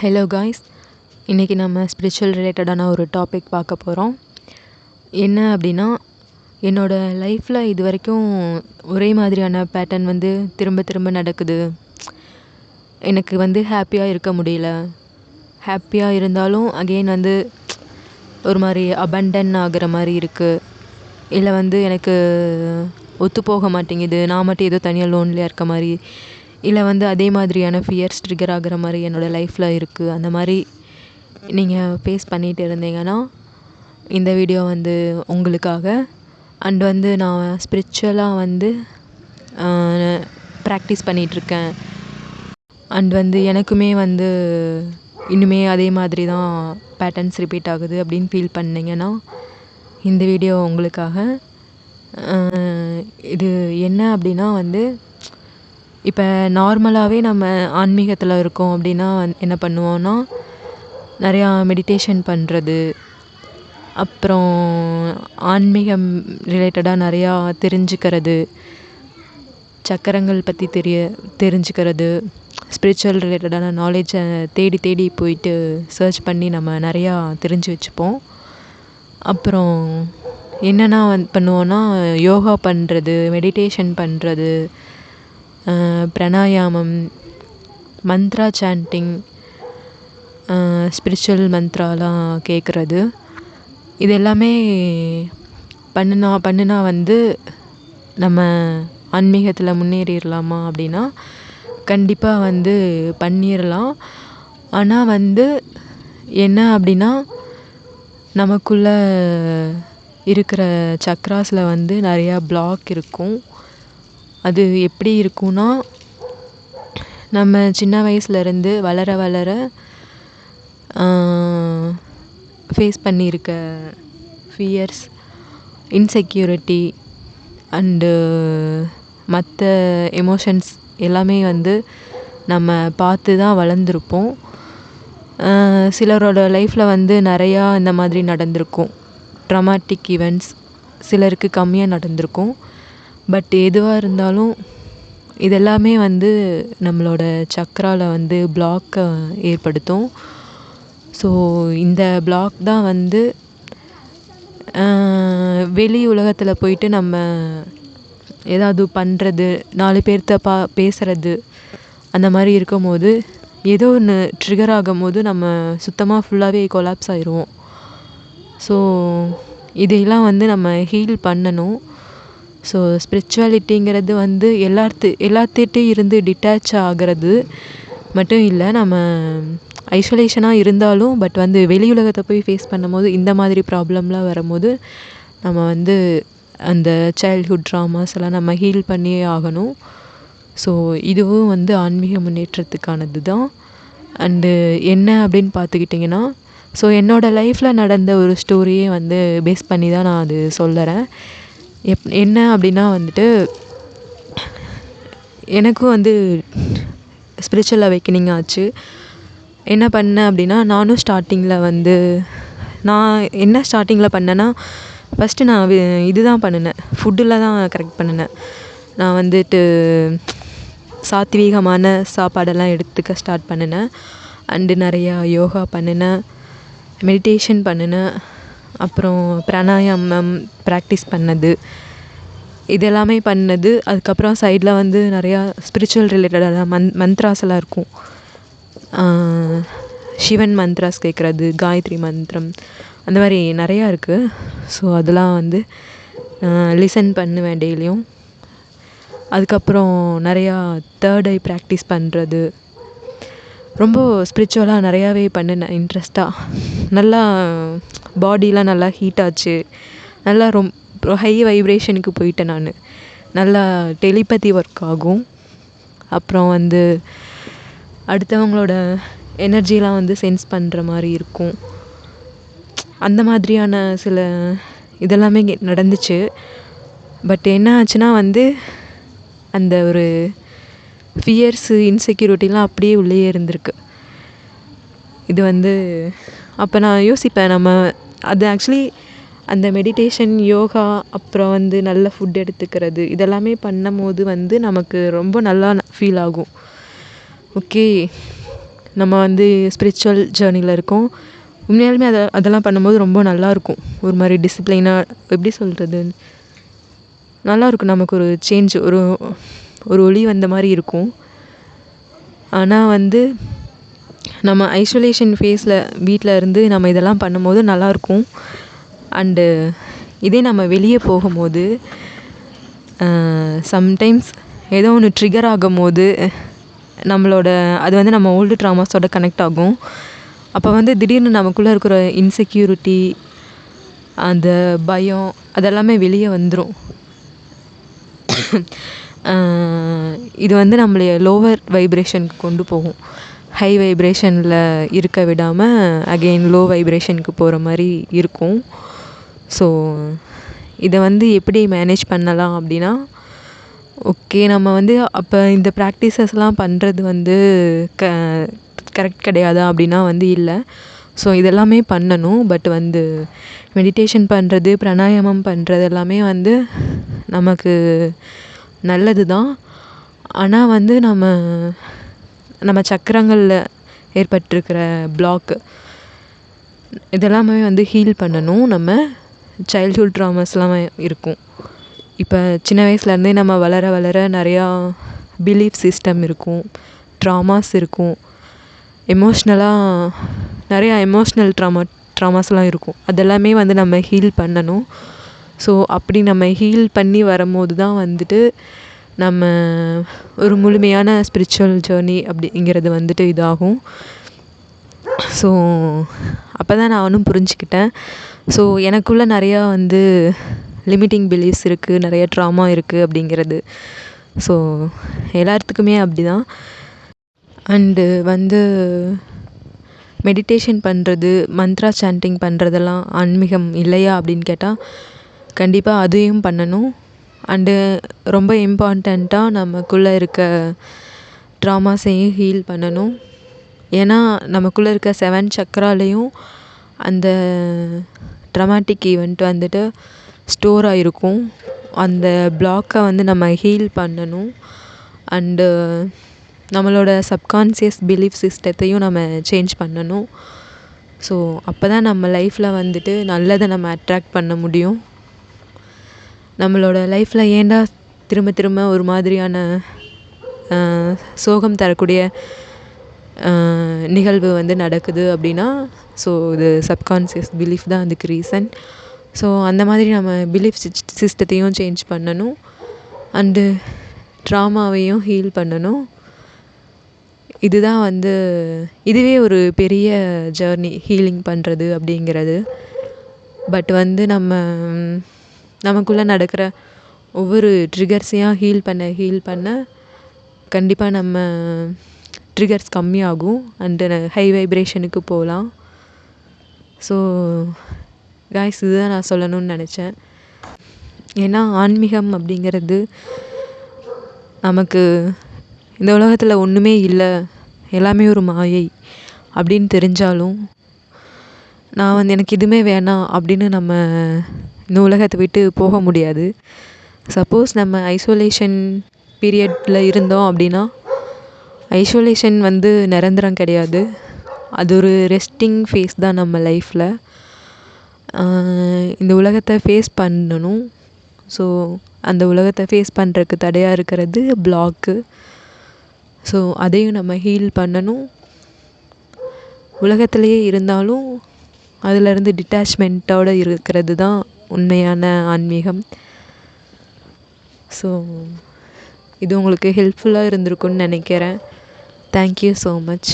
Hello guys இன்றைக்கி நம்ம spiritual ரிலேட்டடான ஒரு டாபிக் பார்க்க போகிறோம் என்ன அப்படின்னா என்னோடய லைஃப்பில் இது வரைக்கும் ஒரே மாதிரியான பேட்டர்ன் வந்து திரும்ப திரும்ப நடக்குது. எனக்கு வந்து ஹாப்பியாக இருக்க முடியல. ஹாப்பியாக இருந்தாலும் அகெயின் வந்து ஒரு மாதிரி அபண்டன் ஆகிற மாதிரி இருக்குது இல்லை வந்து எனக்கு ஒத்து போக மாட்டேங்குது. நான் மட்டும் ஏதோ தனியாக லோன்லியாக இருக்க மாதிரி இல்லை வந்து அதே மாதிரியான ஃபியர்ஸ் ட்ரிகர் ஆகிற மாதிரி என்னோடய லைஃப்பில் இருக்குது அந்த மாதிரி நீங்கள் ஃபேஸ் பண்ணிகிட்டு இருந்தீங்கன்னா இந்த வீடியோ வந்து உங்களுக்காக. அண்ட் வந்து நான் ஸ்பிரிச்சுவலாக வந்து ப்ராக்டிஸ் பண்ணிகிட்ருக்கேன் அண்ட் வந்து எனக்குமே வந்து இன்னுமே அதே மாதிரி தான் பேட்டர்ன்ஸ் ரிப்பீட் ஆகுது அப்படின்னு ஃபீல் பண்ணிங்கன்னா இந்த வீடியோ உங்களுக்காக. இது என்ன அப்படின்னா வந்து இப்போ நார்மலாகவே நம்ம ஆன்மீகத்தில் இருக்கோம் அப்படின்னா வந் என்ன பண்ணுவோம்னா நிறையா மெடிடேஷன் பண்ணுறது அப்புறம் ஆன்மீகம் ரிலேட்டடாக நிறையா தெரிஞ்சுக்கிறது சக்கரங்கள் பற்றி தெரிய தெரிஞ்சுக்கிறது ஸ்பிரிச்சுவல் ரிலேட்டடான நாலேஜை தேடி தேடி போயிட்டு சர்ச் பண்ணி நம்ம நிறையா தெரிஞ்சு வச்சுப்போம். அப்புறம் என்னென்னா வந் பண்ணுவோன்னா யோகா பண்ணுறது மெடிடேஷன் பண்ணுறது பிரணாயாமம் மந்த்ரா சாண்டிங் ஸ்பிரிச்சுவல் மந்த்ராலாம் கேட்குறது இது எல்லாமே பண்ணுனா பண்ணுனா வந்து நம்ம ஆன்மீகத்தில் முன்னேறிடலாமா அப்படின்னா கண்டிப்பாக வந்து பண்ணிடலாம் ஆனால் வந்து என்ன அப்படின்னா நமக்குள்ளே இருக்கிற சக்ராஸில் வந்து நிறையா பிளாக் இருக்கும். அது எப்படி இருக்கும்னா நம்ம சின்ன வயசுலேருந்து வளர வளர ஃபேஸ் பண்ணியிருக்க ஃபியர்ஸ் இன்செக்யூரிட்டி அண்டு மற்ற எமோஷன்ஸ் எல்லாமே வந்து நம்ம பார்த்து தான் வளர்ந்துருப்போம் சிலரோட லைஃப்பில் வந்து நிறையா இந்த மாதிரி நடந்திருக்கும். ட்ரமாட்டிக் ஈவெண்ட்ஸ் சிலருக்கு கம்மியாக நடந்திருக்கும். பட் எதுவாக இருந்தாலும் இதெல்லாமே வந்து நம்மளோட சக்ராவில் வந்து பிளாக்கை ஏற்படுத்தும். ஸோ இந்த பிளாக் தான் வந்து வெளி உலகத்தில் போயிட்டு நம்ம ஏதாவது பண்ணுறது நாலு பேர்த்த பா பேசுகிறது அந்த மாதிரி இருக்கும்போது ஏதோ ஒன்று ட்ரிகர் ஆகும்போது நம்ம சுத்தமாக ஃபுல்லாகவே கொலாப்ஸ் ஆயிடுவோம் ஸோ இதையெல்லாம் வந்து நம்ம ஹீல் பண்ணணும். ஸோ ஸ்பிரிச்சுவாலிட்டிங்கிறது வந்து எல்லாத்து எல்லாத்திட்டையும் இருந்து டிட்டாச் ஆகிறது மட்டும் இல்லை. நம்ம ஐசோலேஷனாக இருந்தாலும் பட் வந்து வெளி உலகத்தை போய் ஃபேஸ் பண்ணும்போது இந்த மாதிரி ப்ராப்ளம்லாம் வரும்போது நம்ம வந்து அந்த சைல்ட்ஹுட் ட்ராமாஸ் எல்லாம் நம்ம ஹீல் பண்ணியே ஆகணும். ஸோ இதுவும் வந்து ஆன்மீக முன்னேற்றத்துக்கானது தான். அண்டு என்ன அப்படின்னு பார்த்துக்கிட்டிங்கன்னா ஸோ என்னோடய லைஃப்பில் நடந்த ஒரு ஸ்டோரியே வந்து பேஸ் பண்ணி தான் நான் அது சொல்லுறேன். எப் என்ன அப்படின்னா வந்துட்டு எனக்கும் வந்து ஸ்பிரிச்சுவல் அவேக்கனிங் ஆச்சு. என்ன பண்ணேன் அப்படின்னா நானும் ஸ்டார்டிங்கில் வந்து நான் என்ன ஸ்டார்டிங்கில் பண்ணேன்னா ஃபஸ்ட்டு நான் இது தான் பண்ணினேன். ஃபுட்டில் தான் கரெக்ட் பண்ணினேன். நான் வந்துட்டு சாத்வீகமான சாப்பாடெல்லாம் எடுத்துக்க ஸ்டார்ட் பண்ணினேன். அண்டு நிறையா யோகா பண்ணினேன். மெடிடேஷன் பண்ணினேன். அப்புறம் பிராணாயாமம் ப்ராக்டிஸ் பண்ணது. இது எல்லாமே பண்ணது. அதுக்கப்புறம் சைடில் வந்து நிறையா ஸ்பிரிச்சுவல் ரிலேட்டடான மந் மந்த்ராஸ் எல்லாம் இருக்கும். சிவன் மந்த்ராஸ் கேட்குறது காயத்ரி மந்திரம் அந்த மாதிரி நிறையா இருக்குது ஸோ அதெல்லாம் வந்து லிசன் பண்ணுவேன் டெய்லியும். அதுக்கப்புறம் நிறையா தேர்ட் ஐ ப்ராக்டிஸ் பண்ணுறது ரொம்ப ஸ்பிரிச்சுவலாக நிறையாவே பண்ணினேன் இன்ட்ரெஸ்ட்டாக நல்லா பாடிலாம் நல்லா ஹீட் ஆச்சு நல்லா ரொம் ஹை வைப்ரேஷனுக்கு போயிட்டேன் நான். நல்லா டெலிபதி ஒர்க் ஆகும். அப்புறம் வந்து அடுத்தவங்களோட எனர்ஜிலாம் வந்து சென்ஸ் பண்ணுற மாதிரி இருக்கும். அந்த மாதிரியான சில இதெல்லாமே நடந்துச்சு. பட் என்ன ஆச்சுன்னா வந்து அந்த ஒரு ஃபியர்ஸு இன்செக்யூரிட்டிலாம் அப்படியே உள்ளேயே இருந்திருக்கு. இது வந்து அப்போ நான் யோசிப்பேன் நம்ம அது ஆக்சுவலி அந்த மெடிடேஷன் யோகா அப்புறம் வந்து நல்ல ஃபுட் எடுத்துக்கிறது இதெல்லாமே பண்ணும்போது வந்து நமக்கு ரொம்ப நல்லா ஃபீல் ஆகும். ஓகே நம்ம வந்து ஸ்பிரிச்சுவல் ஜேர்னியில் இருக்கோம். உண்மையாலுமே அதை அதெல்லாம் பண்ணும்போது ரொம்ப நல்லாயிருக்கும் ஒரு மாதிரி டிசிப்ளினாக எப்படி சொல்கிறது நல்லாயிருக்கும் நமக்கு ஒரு சேஞ்ச் ஒரு ஒரு ஒளி வந்த மாதிரி இருக்கும். ஆனால் வந்து நம்ம ஐசோலேஷன் ஃபேஸில் வீட்டில் இருந்து நம்ம இதெல்லாம் பண்ணும்போது நல்லாயிருக்கும். அண்டு இதே நம்ம வெளியே போகும்போது சம்டைம்ஸ் ஏதோ ஒன்று ட்ரிகர் ஆகும்போது நம்மளோட அது வந்து நம்ம ஓல்டு ட்ராமாஸோட கனெக்ட் ஆகும். அப்போ வந்து திடீர்னு நமக்குள்ளே இருக்கிற இன்செக்யூரிட்டி அந்த பயம் அதெல்லாமே வெளியே வந்துடும் இது வந்து நம்மளைய லோவர் வைப்ரேஷனுக்கு கொண்டு போகும். ஹை வைப்ரேஷனில் இருக்க விடாமல் அகெயின் லோ வைப்ரேஷனுக்கு போகிற மாதிரி இருக்கும். ஸோ இதை வந்து எப்படி மேனேஜ் பண்ணலாம் அப்படின்னா ஓகே நம்ம வந்து அப்போ இந்த ப்ராக்டிஸஸ்லாம் பண்ணுறது வந்து க கரெக்ட் கிடையாதா அப்படின்னா வந்து இல்லை. ஸோ இதெல்லாமே பண்ணணும். பட் வந்து மெடிடேஷன் பண்ணுறது பிராணாயாமம் பண்ணுறது எல்லாமே வந்து நமக்கு நல்லது தான் ஆனால் வந்து நம்ம நம்ம சக்கரங்களில் ஏற்பட்டிருக்கிற ப்ளாக்கு இதெல்லாமே வந்து ஹீல் பண்ணணும். நம்ம சைல்ட்ஹுட் ட்ராமாஸ்லாம் இருக்கும். இப்போ சின்ன வயசுலேருந்தே நம்ம வளர வளர நிறையா பிலீஃப் சிஸ்டம் இருக்கும். ட்ராமாஸ் இருக்கும். எமோஷ்னலாக நிறையா எமோஷ்னல் ட்ராமா ட்ராமாஸ்லாம் இருக்கும். அதெல்லாமே வந்து நம்ம ஹீல் பண்ணணும். ஸோ அப்படி நம்ம ஹீல் பண்ணி வரும்போது தான் வந்துட்டு நம்ம ஒரு முழுமையான ஸ்பிரிச்சுவல் ஜேர்னி அப்படிங்கிறது வந்துட்டு இதாகும். ஸோ அப்போ தான் நானும் புரிஞ்சுக்கிட்டேன். ஸோ எனக்குள்ளே நிறையா வந்து லிமிட்டிங் பிலீஃப்ஸ் இருக்குது நிறைய ட்ராமா இருக்குது அப்படிங்கிறது. ஸோ எல்லாத்துக்குமே அப்படி தான் அண்டு வந்து மெடிடேஷன் பண்ணுறது மந்த்ரா சாண்டிங் பண்ணுறதெல்லாம் ஆன்மீகம் இல்லையா அப்படின்னு கேட்டால் கண்டிப்பாக அதையும் பண்ணணும். அண்டு ரொம்ப இம்பார்ட்டண்ட்டாக நமக்குள்ளே இருக்க ட்ராமாஸையும் ஹீல் பண்ணணும். ஏன்னா நமக்குள்ளே இருக்க செவன் சக்கராலையும் அந்த ட்ரமாட்டிக் ஈவெண்ட் வந்துட்டு ஸ்டோர் ஆகிருக்கும் அந்த ப்ளாக்கை வந்து நம்ம ஹீல் பண்ணணும். அண்டு நம்மளோட சப்கான்சியஸ் பிலீஃப் சிஸ்டத்தையும் நம்ம சேஞ்ச் பண்ணணும். ஸோ அப்போ தான் நம்ம லைஃப்பில் வந்துட்டு நல்லதை நம்ம அட்ராக்ட் பண்ண முடியும். நம்மளோட லைஃப்பில் ஏன்டா திரும்ப திரும்ப ஒரு மாதிரியான சோகம் தரக்கூடிய நிகழ்வு வந்து நடக்குது அப்படின்னா ஸோ இது சப்கான்சியஸ் பிலீஃப் தான் அதுக்கு ரீசன் ஸோ அந்த மாதிரி நம்ம பிலீஃப் சிஸ்டத்தையும் சேஞ்ச் பண்ணணும். அண்டு ட்ராமாவையும் ஹீல் பண்ணணும். இதுதான் வந்து இதுவே ஒரு பெரிய ஜேர்னி ஹீலிங் பண்ணுறது அப்படிங்கிறது. பட் வந்து நம்ம நமக்குள்ளே நடக்கிற ஒவ்வொரு ட்ரிகர்ஸையும் ஹீல் பண்ண ஹீல் பண்ண கண்டிப்பாக நம்ம ட்ரிகர்ஸ் கம்மியாகும். அண்டு ஹை வைப்ரேஷனுக்கு போகலாம். ஸோ காய்ஸ் இதுதான் நான் சொல்லணும்னு நினச்சேன். ஏன்னா ஆன்மீகம் அப்படிங்கிறது நமக்கு இந்த உலகத்தில் ஒன்றுமே இல்லை எல்லாமே ஒரு மாயை அப்படின்னு தெரிஞ்சாலும் நான் வந்து எனக்கு இதுவுமே வேணாம் அப்படின்னு நம்ம இந்த உலகத்தை விட்டு போக முடியாது. சப்போஸ் நம்ம ஐசோலேஷன் பீரியடில் இருந்தோம் அப்படின்னா ஐசோலேஷன் வந்து நிரந்தரம் கிடையாது. அது ஒரு ரெஸ்டிங் ஃபேஸ் தான் நம்ம லைஃப்பில் இந்த உலகத்தை ஃபேஸ் பண்ணணும். ஸோ அந்த உலகத்தை ஃபேஸ் பண்ணுறதுக்கு தடையாக இருக்கிறது ப்ளாக்கு ஸோ அதையும் நம்ம ஹீல் பண்ணணும். உலகத்திலேயே இருந்தாலும் அதிலேருந்து டிட்டாச்மெண்ட்டோடு இருக்கிறது தான் உண்மையான ஆன்மீகம். ஸோ இது உங்களுக்கு ஹெல்ப்ஃபுல்லாக இருந்திருக்குன்னு நினைக்கிறேன். Thank you so much